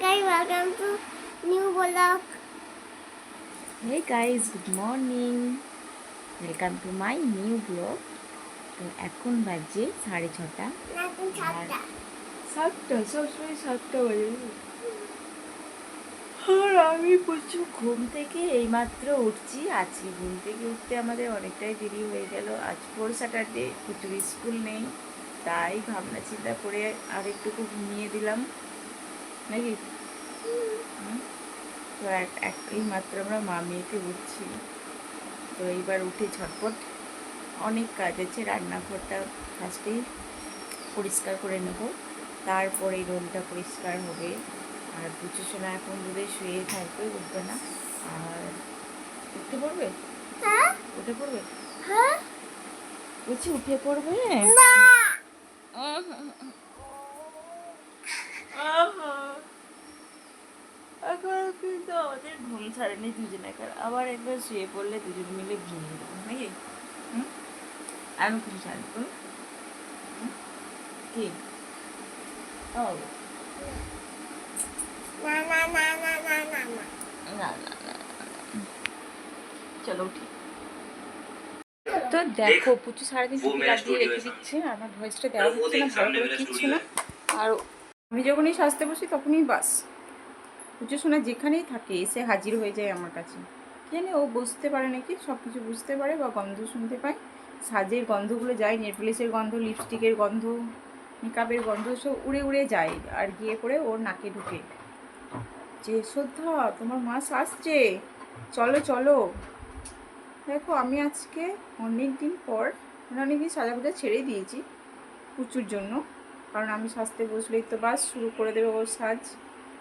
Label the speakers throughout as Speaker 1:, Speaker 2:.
Speaker 1: Guys, welcome to new vlog.
Speaker 2: Hey guys good morning welcome to my new vlog তো এখন বাজে সাড়ে ছটা। সাতটা। সবসময় সাতটা বাজে। আর আমি প্রচুর ঘুম থেকে এইমাত্র উঠছি। আজকে ঘুম থেকে উঠতে আমাদের অনেকটাই দেরি হয়ে গেল। আজ ফোর স্যাটারডে প্রচুর স্কুল নেই তাই ভাবনা চিন্তা করে আর একটুকু ঘুমিয়ে দিলাম। নাকি? হুম? তো এই মাত্র আমরা মা মেয়েকে উঠছি। তো এইবার উঠে ঝটপট অনেক কাজ আছে রান্নাঘরটা ফার্স্টেই পরিষ্কার করে নেব। তারপরে রোলটা পরিষ্কার হবে। আর পুজো সোনা এখন দূরে শুয়ে থাকবে উঠবে না। আর উঠে পড়বে?
Speaker 1: হ্যাঁ।
Speaker 2: উঠে পড়বে?
Speaker 1: হ্যাঁ।
Speaker 2: বলছি উঠে পড়বে?
Speaker 1: না
Speaker 2: এখন কিন্তু আমাদের ঘুম ছাড়েনি দুজনেকার আবার একবার শুয়ে পড়লে দুজন মিলে ঘুমিয়ে দেবো নাকি? আমি খুব শান্ত কি? চলো উঠি। তো দেখো পুচু সারাদিন রেখে দিচ্ছে আমার ভয়েসটা দেওয়া হচ্ছে না কিচ্ছু না। আর আমি যখনই সাজতে বসি তখনই বাস। পুজো শোনা যেখানেই থাকে, এসে হাজির হয়ে যায় আমার কাছে। কি জানি ও বুঝতে পারে নাকি? সব কিছু বুঝতে পারে বা গন্ধ শুনতে পায়। সাজের গন্ধগুলো যায় নেটপ্লেসের গন্ধ লিপস্টিকের গন্ধ মেকআপের গন্ধ, সব উড়ে উড়ে যায় আর গিয়ে পরে ওর নাকে ঢুকে। যে, শ্রদ্ধা, তোমার মাস আসছে চলো চলো। দেখো, আমি আজকে অনেক দিন পর মানে অনেক দিন সাজাগুজা ছেড়ে দিয়েছি প্রচুর জন্য। কারণ আমি সাজতে বসলেই তো বাস শুরু করে দেবে ওর সাজ।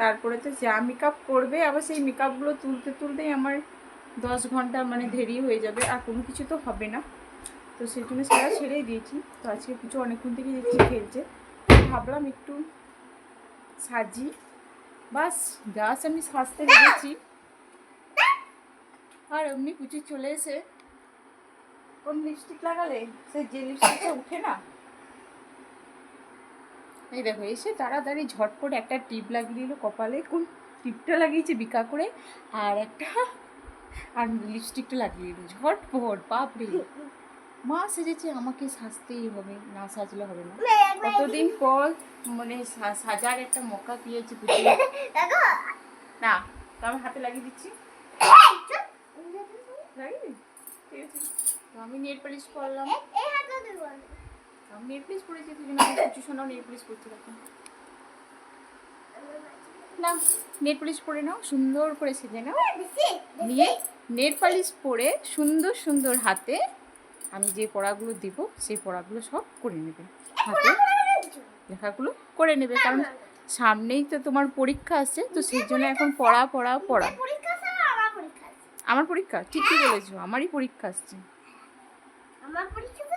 Speaker 2: তারপরে তো যা মেকআপ করবে, আবার সেই মেকআপগুলো তুলতে তুলতেই আমার দশ ঘণ্টা মানে দেরি হয়ে যাবে, আর কোনো কিছু তো হবে না। তো সেই জন্য সেটা ছেড়েই দিয়েছি। তো আজকে কিছু অনেকক্ষণ থেকে দেখছি খেলছে। ভাবলাম একটু সাজি। বাস জাস্ট আমি সাজতে লেগেছি আর এমনি কুচি চলে এসে, কোন লিপস্টিক লাগালে? সে যে লিপস্টিকটা উঠে না? এই দেখো এসে তাড়াতাড়ি ঝটপট একটা টিপ লাগিয়ে দিল কপালে। কোন টিপটা লাগিয়েছে বিকা করে? আর একটা আর লিপস্টিকটা লাগিয়ে দিল। ঝটপট বাপরে। মা সেজেছে আমাকে সাজতেই হবে না সাজলে হবে না। কতদিন পর মানে সাজার একটা মক্কা দিয়েছি পুজো না তো আমি হাতে লাগিয়ে দিচ্ছি। লাগিয়ে? ঠিক আছে। তো আমি নেট পালিশ করলাম। আমি তুই জন্য আমি কিছু শোনাও পালিশ করতে রাখলাম না নেট পালিশ পরে নাও সুন্দর করে সেজে নাও। নিয়ে নেট পালিশ পরে সুন্দর সুন্দর হাতে আমি যে পড়াগুলো দিব সেই পড়াগুলো সব করে নেবে। হাতে লেখাগুলো করে নেবে কারণ সামনেই তো তোমার পরীক্ষা আসছে তো সেই জন্য এখন পড়া পড়া পড়া।
Speaker 1: আছে আমার পরীক্ষা আছে।
Speaker 2: ঠিকই বলেছ আমারই পরীক্ষা আসছে।
Speaker 1: আমার পরীক্ষা আছে।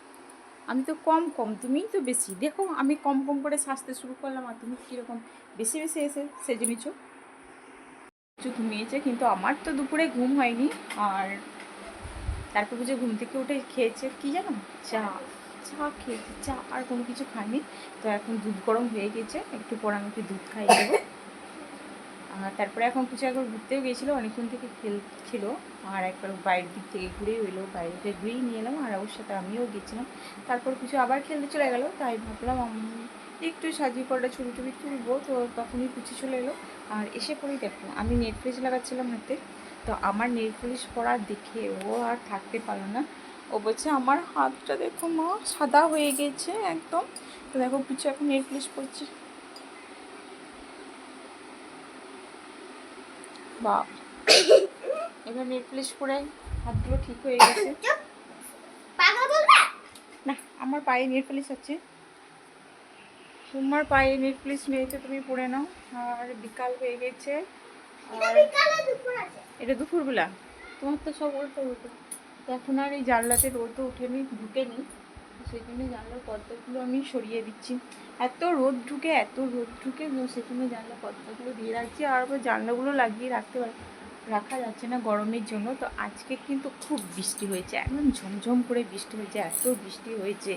Speaker 1: আমি
Speaker 2: তো কম কম, তুমিই তো বেশি। দেখো, আমি কম কম করে সাজতে শুরু করলাম আর তুমি কীরকম বেশি বেশি এসে সেজে নিচ্ছ কিছু ঘুমিয়েছে, কিন্তু আমার তো দুপুরে ঘুম হয়নি। আর তারপর যে ঘুম থেকে উঠে খেয়েছে, কি জানো? চা। চা খেয়েছে, চা। আর কোনো কিছু খায়নি তো এখন দুধ গরম হয়ে গেছে, একটু পর আমি একটু দুধ খাইয়ে দেবো। তারপরে এখন কিছু একবার ঘুরতেও গিয়েছিল, অনেকক্ষণ থেকে খেলছিল আর একবার বাইরের দিক থেকে ঘুরে এলো বাইরে থেকে ঘুরেই নিয়ে এলাম, আর ওর সাথে আমিও গেছিলাম তারপর কিছু আবার খেলতে চলে গেলো, তাই ভাবলাম আমি একটু সাজিয়ে পড়া ছবি টবি তুলবো, তো তখনই কুচি চলে এলো। আর এসে পরেই দেখো, আমি নেট ফ্রিজ লাগাচ্ছিলাম হাতে, তো আমার পলিশ পরা দেখে ও আর থাকতে পারল না। ও বলছে, আমার হাতটা দেখো মা, সাদা হয়ে গেছে একদম। তো দেখো, কিছু এখন নেল পলিশ বা এবার নেল পলিশ পরে হাতগুলো ঠিক হয়ে গেছে। না আমার পায়ে নেল আছে। তোমার পায়ে নেল পলিশ নেই তো তুমি পরে নাও। আর বিকাল হয়ে গেছে।
Speaker 1: এটা
Speaker 2: আর। এটা দুপুরবেলা। তোমার তো সব উল্টো উল্টো এখন আর এই জানলাতে রোদও ওঠেনি ঢুকেনি। সেই জন্য জানলার পর্দাগুলো আমি সরিয়ে দিচ্ছি। এত রোদ ঢুকে, এত রোদ ঢুকে সেই জন্য জানলার পর্দাগুলো দিয়ে রাখছি। আর জানলাগুলো লাগিয়ে রাখতে পারি, রাখা যাচ্ছে না গরমের জন্য। তো আজকে কিন্তু খুব বৃষ্টি হয়েছে, একদম ঝমঝম করে বৃষ্টি হয়েছে, এত বৃষ্টি হয়েছে।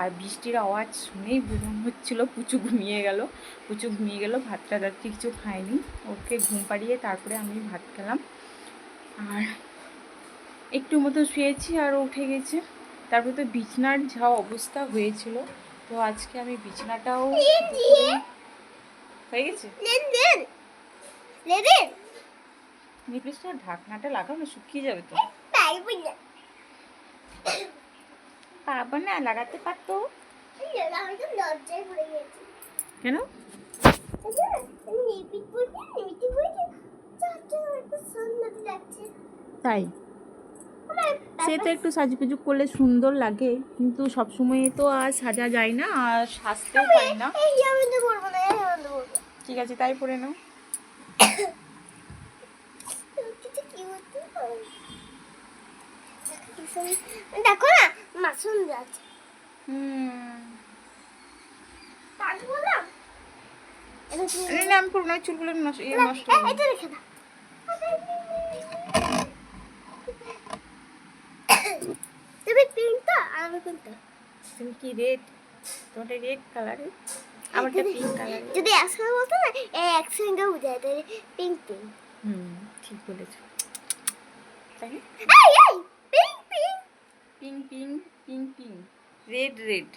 Speaker 2: আর বৃষ্টির আওয়াজ শুনেই মনে হচ্ছিল, পুচু ঘুমিয়ে গেল। পুচু ঘুমিয়ে গেল ভাতটা রাত্রি কিছু খায়নি। ওকে ঘুম পাড়িয়ে তারপরে আমি ভাত খেলাম। আর একটু মতো শুয়েছি আর উঠে গেছে। তারপরে তো বিছনার যা অবস্থা হয়েছিল, তো আজকে আমি বিছনাটাও হয়ে গেছে? ঢাকনাটা লাগাও, না শুকিয়ে যাবে তো।
Speaker 1: পারব না,
Speaker 2: লাগাতে পারতো। কেন?
Speaker 1: নিপিট
Speaker 2: সে তো একটু সাজুগুজু করলে সুন্দর লাগে কিন্তু সবসময় তো আর সাজা যায় না আর সাজতেও পারি না। ঠিক আছে তাই পরে নাও।
Speaker 1: দেখো না মাসুম যাচ্ছে।
Speaker 2: হুম। আমি পুরোনো চুলগুলো নষ্ট ইয়ে
Speaker 1: দাও। আর
Speaker 2: তুমি কি রেড তোমারটা রেড আমারটা পিঙ্ক কালারে
Speaker 1: যদি একসঙ্গে বলতো না এই একসঙ্গে পিঙ্ক পিঙ্ক
Speaker 2: হুম ঠিক বলেছ। তাই না?
Speaker 1: এই এই pink pink
Speaker 2: pink pink pink pink red red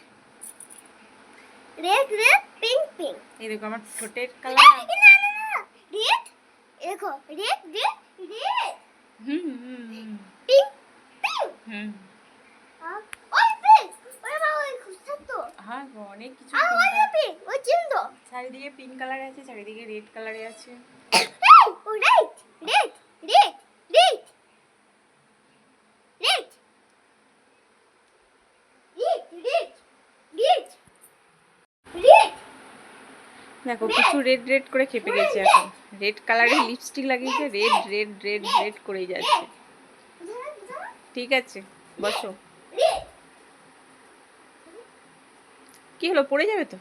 Speaker 1: red red pink pink
Speaker 2: এই দেখো আমার ঠোঁটের কালার
Speaker 1: না না না রেড দেখো রেড
Speaker 2: আছে। দেখো কিছু রেড রেড করে খেপে গেছে এখন। রেড কালারের লিপস্টিক লাগিয়েছে রেড রেড রেড রেড করে যাচ্ছে। ঠিক আছে বসো। কি হলো পড়ে যাবে তো?